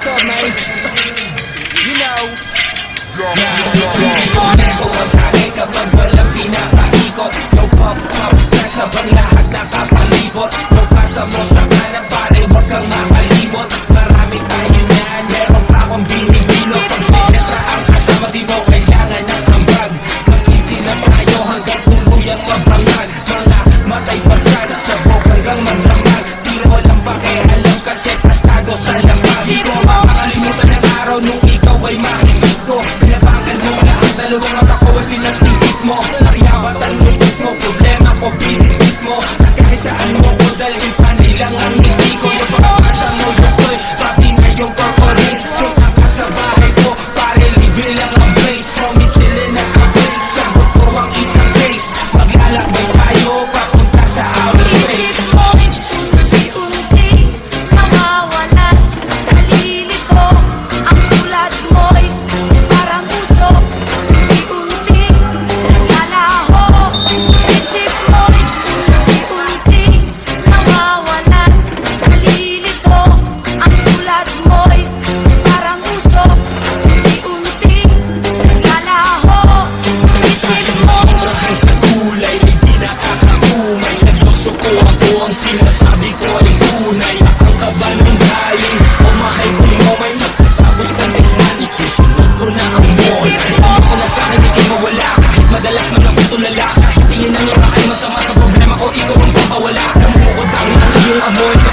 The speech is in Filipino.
So, man, you know, Tumatake kapag walang pinakaikot No pop pop Kasabang lahat nakapalibot No pasa mo sa kanan pare Huwag kang makalimot lahat dalawang puso ko Ako ang sinasabi ko ay tunay. Ako ka ba nang galing? O mahal kong momay Nagtatapos ka ng nais ko na ang mall Ako na sa akin, di ka mawala. Kahit madalas man ako tulala Kahit tingin ng iba masama sa problema ko? Ikaw ang papawala. Namukod ang iyong amoy.